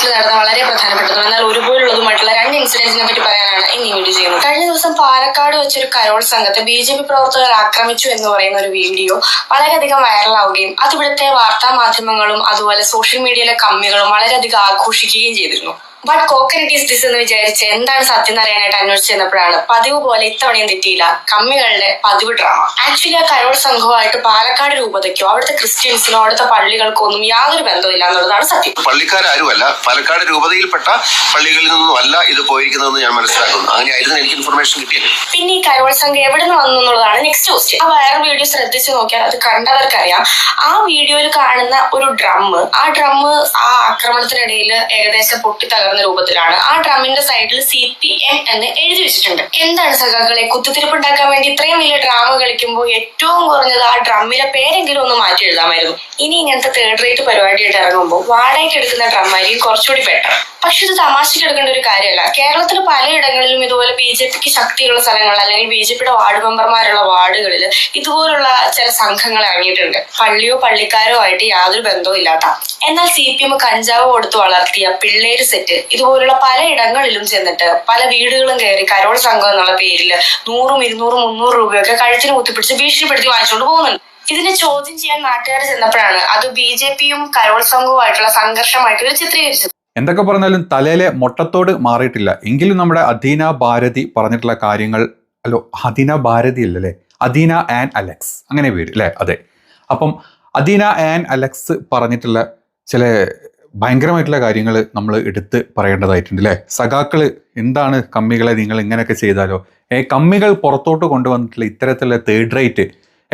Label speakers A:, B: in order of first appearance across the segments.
A: കേരളത്തിൽ നടന്ന വളരെ പ്രധാനപ്പെട്ടതും. എന്നാൽ ഒരുപോലുള്ളതുമായിട്ടുള്ള രണ്ട് ഇൻസിഡൻസിനെ പറ്റി പറയാനാണ് ഇന്ന് ഈ വീഡിയോ ചെയ്യുന്നത്. കഴിഞ്ഞ ദിവസം പാലക്കാട് വെച്ചൊരു കരോൾ സംഘത്തെ ബി ജെ പി പ്രവർത്തകർ ആക്രമിച്ചു എന്ന് പറയുന്ന ഒരു വീഡിയോ വളരെയധികം വൈറലാവുകയും അത് ഇവിടുത്തെ വാർത്താ മാധ്യമങ്ങളും അതുപോലെ സോഷ്യൽ മീഡിയയിലെ കമ്മികളും വളരെയധികം ആഘോഷിക്കുകയും ചെയ്തിരുന്നു. ബട്ട് കോക്കൻ ഈസ് ദിസ് എന്ന് വിചാരിച്ച് എന്താണ് സത്യം അറിയാനായിട്ട് അന്വേഷിച്ച് ചെന്നപ്പോഴാണ് പതിവ് പോലെ ഇത്തവണയും തെറ്റിയില്ല. കമ്മികളുടെ പതിവ് ഡ്രാമ ആക്ച്വലി ആ കരോൾ സംഘവുമായിട്ട് പാലക്കാട് രൂപതയ്ക്കോ അവിടുത്തെ ക്രിസ്ത്യൻസിനോ അവിടുത്തെ പള്ളികൾക്കോ ഒന്നും യാതൊരു ബന്ധമില്ല എന്നുള്ളതാണ് സത്യം.
B: പള്ളിക്കാരുമല്ല പാലക്കാട് രൂപതയിൽപ്പെട്ട പള്ളികളിൽ നിന്നും അല്ല ഇത് പോയിരിക്കുന്നതെന്ന് ഞാൻ മനസ്സിലാക്കുന്നു. അങ്ങനെ അങ്ങനെയായിരുന്നു എനിക്ക് ഇൻഫർമേഷൻ കിട്ടിയത്.
A: പിന്നെ ഈ കരോൾ സംഘം എവിടെ നിന്ന് വന്നു എന്നുള്ളതാണ് നെക്സ്റ്റ് ക്വസ്റ്റ്യൻ ആ വയർ വീഡിയോ ശ്രദ്ധിച്ചു നോക്കിയാൽ അത് കണ്ടവർക്കറിയാം. ആ വീഡിയോയിൽ കാണുന്ന ഒരു ഡ്രം ആ ഡ്രം ആ ആക്രമണത്തിനിടയിൽ ഏകദേശം പൊട്ടി തകർന്ന രൂപത്തിലാണ്. ആ ഡ്രമ്മിന്റെ സൈഡിൽ സി പി എം എന്ന് എഴുതി വെച്ചിട്ടുണ്ട്. എന്താണ് സഖാക്കളെ? കുത്തിത്തിരിപ്പുണ്ടാക്കാൻ വേണ്ടി ഇത്രയും വലിയ ഡ്രാമ കളിക്കുമ്പോൾ ഏറ്റവും കുറഞ്ഞത് ആ ഡ്രമ്മിലെ പേരെങ്കിലും ഒന്ന് മാറ്റി എഴുതാമായിരുന്നു. ഇനി ഇങ്ങനത്തെ തേർഡ് റേറ്റ് പരിപാടിയായിട്ട് ഇറങ്ങുമ്പോൾ വാടകയ്ക്ക് എടുക്കുന്ന ഡ്രമ്മായിരിക്കും കുറച്ചുകൂടി ബെറ്റർ പക്ഷെ ഇത് തമാശയ്ക്ക് ഒരു കാര്യമല്ല. കേരളത്തിൽ പലയിടങ്ങളിലും ഇതുപോലെ ബി ജെ പിക്ക് ശക്തിയുള്ള സ്ഥലങ്ങൾ അല്ലെങ്കിൽ ബി ജെ പിയുടെ വാർഡ് മെമ്പർമാരുള്ള വാർഡുകളിൽ ഇതുപോലുള്ള ചില സംഘങ്ങൾ ഇറങ്ങിയിട്ടുണ്ട്. പള്ളിയോ പള്ളിക്കാരോ ആയിട്ട് യാതൊരു ബന്ധവും ഇല്ലാത്ത. എന്നാൽ സി പി എം കഞ്ചാവ് കൊടുത്ത് വളർത്തിയ പിള്ളേര് സെറ്റ് ഇതുപോലുള്ള പല ഇടങ്ങളിലും ചെന്നിട്ട് പല വീടുകളും കയറി കരോൾ സംഘം എന്നുള്ള പേരിൽ നൂറും ഇരുന്നൂറും മുന്നൂറ് രൂപയൊക്കെ കഴുത്തിന് കുത്തിപ്പിടിച്ച് ഭീഷണിപ്പെടുത്തി വാങ്ങിച്ചുകൊണ്ട് പോകുന്നുണ്ട്. ഇതിനെ ചോദ്യം ചെയ്യാൻ നാട്ടുകാർ ചെന്നപ്പോഴാണ് അത് ബി ജെ പിയും കരോൾ സംഘവുമായിട്ടുള്ള സംഘർഷമായിട്ട് ഇവർ ചിത്രീകരിച്ചത്.
C: എന്തൊക്കെ പറഞ്ഞാലും തലയിലെ മൊട്ടത്തോട് മാറിയിട്ടില്ല. എങ്കിലും നമ്മുടെ അധീന ഭാരതി പറഞ്ഞിട്ടുള്ള കാര്യങ്ങൾ അല്ലോ അധീന ഭാരതി അല്ലല്ലേ അധീന ആൻഡ് അലക്സ്. അങ്ങനെ പേര് അല്ലേ? അതെ. അപ്പം അധീന ആൻഡ് അലക്സ് പറഞ്ഞിട്ടുള്ള ചില ഭയങ്കരമായിട്ടുള്ള കാര്യങ്ങൾ നമ്മൾ എടുത്ത് പറയേണ്ടതായിട്ടുണ്ട് അല്ലേ? സഖാക്കൾ എന്താണ് കമ്മികളെ നിങ്ങൾ ഇങ്ങനെയൊക്കെ ചെയ്താലോ? ഏ കമ്മികൾ പുറത്തോട്ട് കൊണ്ടുവന്നിട്ടുള്ള ഇത്തരത്തിലുള്ള third rate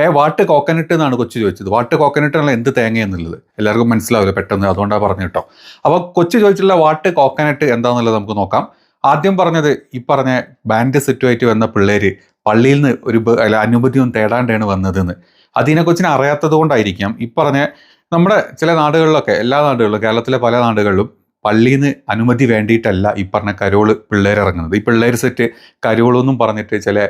C: a what coconut എന്നാണ് കൊച്ചു ചോദിച്ചത്. വാട്ട് കോക്കനട്ട് എന്നുള്ള എന്ത് തേങ്ങ എന്നുള്ളത്? എല്ലാവർക്കും മനസ്സിലാവില്ല പെട്ടെന്ന്? അതുകൊണ്ടാണ് പറഞ്ഞു കേട്ടോ. അപ്പോൾ കൊച്ചു ചോദിച്ചുള്ള വാട്ട് കോക്കനട്ട് എന്താണെന്നുള്ളത് നമുക്ക് നോക്കാം. ആദ്യം പറഞ്ഞത് ഈ പറഞ്ഞ ബാൻഡ് സെറ്റുമായിട്ട് വന്ന പിള്ളേർ പള്ളിയിൽ നിന്ന് ഒരു അനുമതിയും തേടാണ്ടാണ് വന്നതെന്ന്. അതിനെക്കുറിച്ച് അറിയാത്തത് കൊണ്ടായിരിക്കാം. ഈ പറഞ്ഞ നമ്മുടെ ചില നാടുകളിലൊക്കെ എല്ലാ നാടുകളിലും കേരളത്തിലെ പല നാടുകളിലും പള്ളിയിൽ നിന്ന് അനുമതി വേണ്ടിയിട്ടല്ല ഈ പറഞ്ഞ കരോൾ പിള്ളേർ ഇറങ്ങുന്നത് ഈ പിള്ളേർ സെറ്റ് കരോളെന്നും പറഞ്ഞിട്ട് ചില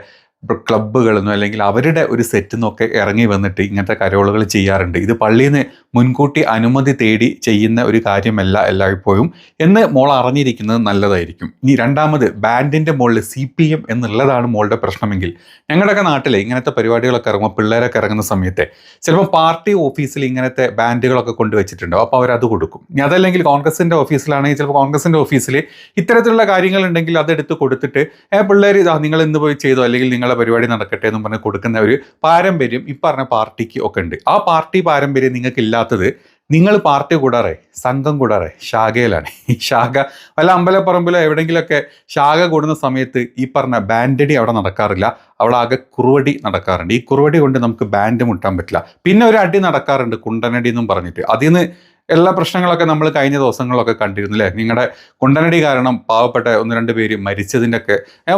C: നിന്നും അല്ലെങ്കിൽ അവരുടെ ഒരു സെറ്റിൽ നിന്നൊക്കെ ഇറങ്ങി വന്നിട്ട് ഇങ്ങനത്തെ കരോളുകൾ ചെയ്യാറുണ്ട്. ഇത് പള്ളിയിൽ നിന്ന് മുൻകൂട്ടി അനുമതി തേടി ചെയ്യുന്ന ഒരു കാര്യമല്ല എല്ലായ്പ്പോഴും. എന്ന് മോൾ അറിഞ്ഞിരിക്കുന്നത് നല്ലതായിരിക്കും. ഇനി രണ്ടാമത് ബാൻഡിന്റെ മുകളിൽ സി പി എം എന്നുള്ളതാണ് മോളുടെ പ്രശ്നമെങ്കിൽ ഞങ്ങളുടെയൊക്കെ നാട്ടിലെ ഇങ്ങനത്തെ പരിപാടികളൊക്കെ ഇറങ്ങുമ്പോൾ പിള്ളേരൊക്കെ ഇറങ്ങുന്ന സമയത്ത് ചിലപ്പോൾ പാർട്ടി ഓഫീസിൽ ഇങ്ങനത്തെ ബാൻഡുകളൊക്കെ കൊണ്ടുവച്ചിട്ടുണ്ടാവും അപ്പോൾ അവരത് കൊടുക്കും. ഇനി അതല്ലെങ്കിൽ കോൺഗ്രസിന്റെ ഓഫീസിലാണെങ്കിൽ ചിലപ്പോൾ കോൺഗ്രസിന്റെ ഓഫീസിൽ ഇത്തരത്തിലുള്ള കാര്യങ്ങളുണ്ടെങ്കിൽ അതെടുത്ത് കൊടുത്തിട്ട് പിള്ളേർ നിങ്ങൾ ഇന്ന് പോയി ചെയ്തോ? അല്ലെങ്കിൽ നിങ്ങളുടെ പരിപാടി നടക്കട്ടെ എന്ന് പറഞ്ഞ് കൊടുക്കുന്ന ഒരു പാരമ്പര്യം ഈ പറഞ്ഞ പാർട്ടിക്ക് ഒക്കെ ഉണ്ട്. ആ പാർട്ടി പാരമ്പര്യം നിങ്ങൾക്ക് ഇല്ലാത്തത് നിങ്ങൾ പാർട്ടി കൂടാറെ സംഘം കൂടാറെ ശാഖയിലാണ്. ഈ ശാഖ വല്ല അമ്പലപ്പറമ്പിലോ എവിടെയെങ്കിലുമൊക്കെ ശാഖ കൂടുന്ന സമയത്ത് ഈ പറഞ്ഞ ബാൻഡടി അവിടെ നടക്കാറില്ല. അവിടെ ആകെ കുറുവടി നടക്കാറുണ്ട്. ഈ കുറുവടി കൊണ്ട് നമുക്ക് ബാൻഡ് മുട്ടാൻ പറ്റില്ല. പിന്നെ ഒരു അടി നടക്കാറുണ്ട് കുണ്ടനടി എന്നും പറഞ്ഞിട്ട്. അതിൽ നിന്ന് എല്ലാ പ്രശ്നങ്ങളൊക്കെ നമ്മൾ കഴിഞ്ഞ ദിവസങ്ങളിലൊക്കെ കണ്ടിരുന്നു അല്ലേ നിങ്ങളുടെ കുണ്ടനടി കാരണം പാവപ്പെട്ട ഒന്ന് രണ്ട് പേര് മരിച്ചതിന്റെ ഒക്കെ ഏ,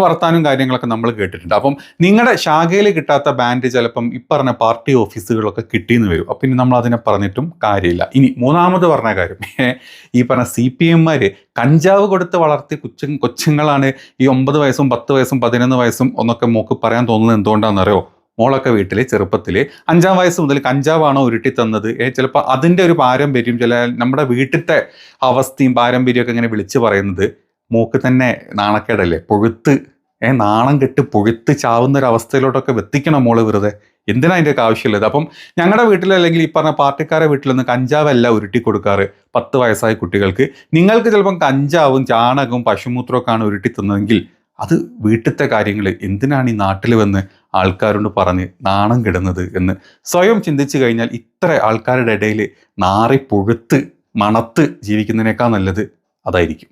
C: കാര്യങ്ങളൊക്കെ നമ്മൾ കേട്ടിട്ടുണ്ട്. അപ്പം നിങ്ങളുടെ ശാഖയിൽ കിട്ടാത്ത ബാൻഡ് ചിലപ്പം ഈ പറഞ്ഞ പാർട്ടി ഓഫീസുകളൊക്കെ കിട്ടിയെന്ന് വരും. അപ്പം ഇനി നമ്മൾ അതിനെ പറഞ്ഞിട്ടും കാര്യമില്ല. ഇനി മൂന്നാമത് പറഞ്ഞ കാര്യം ഈ പറഞ്ഞ സി പി എമ്മാർ കഞ്ചാവ് കൊടുത്ത് വളർത്തി കൊച്ചു കൊച്ചുങ്ങളാണ് ഈ ഒമ്പത് വയസ്സും പത്ത് വയസ്സും പതിനൊന്ന് വയസ്സും ഒന്നൊക്കെ മോക്ക് പറയാൻ തോന്നുന്നത് എന്തുകൊണ്ടാണെന്നറിയോ? മോളൊക്കെ വീട്ടിൽ ചെറുപ്പത്തിൽ അഞ്ചാം വയസ്സ് മുതൽ കഞ്ചാവാണോ ഉരുട്ടി തന്നത് ചിലപ്പോൾ അതിന്റെ ഒരു പാരമ്പര്യം ചില നമ്മുടെ വീട്ടിലത്തെ അവസ്ഥയും പാരമ്പര്യമൊക്കെ ഇങ്ങനെ വിളിച്ചു പറയുന്നത് മൂക്ക് തന്നെ നാണക്കേടല്ലേ? പൊഴുത്ത് ഏ നാണം കെട്ട് പൊഴുത്ത് ചാവുന്ന ഒരു അവസ്ഥയിലോട്ടൊക്കെ എത്തിക്കണം മോൾ വെറുതെ. എന്തിനാ അതിന്റെയൊക്കെ ആവശ്യമുള്ളത്? അപ്പം ഞങ്ങളുടെ വീട്ടിൽ അല്ലെങ്കിൽ ഈ പറഞ്ഞ പാർട്ടിക്കാരെ വീട്ടിലൊന്നും കഞ്ചാവല്ല ഉരുട്ടി കൊടുക്കാറ് പത്ത് വയസ്സായ കുട്ടികൾക്ക്. നിങ്ങൾക്ക് ചിലപ്പം കഞ്ചാവും ചാണകവും പശുമൂത്രമൊക്കെയാണ് ഉരുട്ടി തന്നതെങ്കിൽ അത് വീട്ടിലത്തെ കാര്യങ്ങൾ എന്തിനാണ് ഈ നാട്ടിൽ വന്ന് ആൾക്കാരോട് പറഞ്ഞ് നാണം കിടുന്നത് എന്ന് സ്വയം ചിന്തിച്ചു കഴിഞ്ഞാൽ ഇത്ര ആൾക്കാരുടെ ഇടയിൽ നാറി പുഴുത്ത് മണത്ത് ജീവിക്കുന്നതിനേക്കാൾ നല്ലത് അതായിരിക്കും.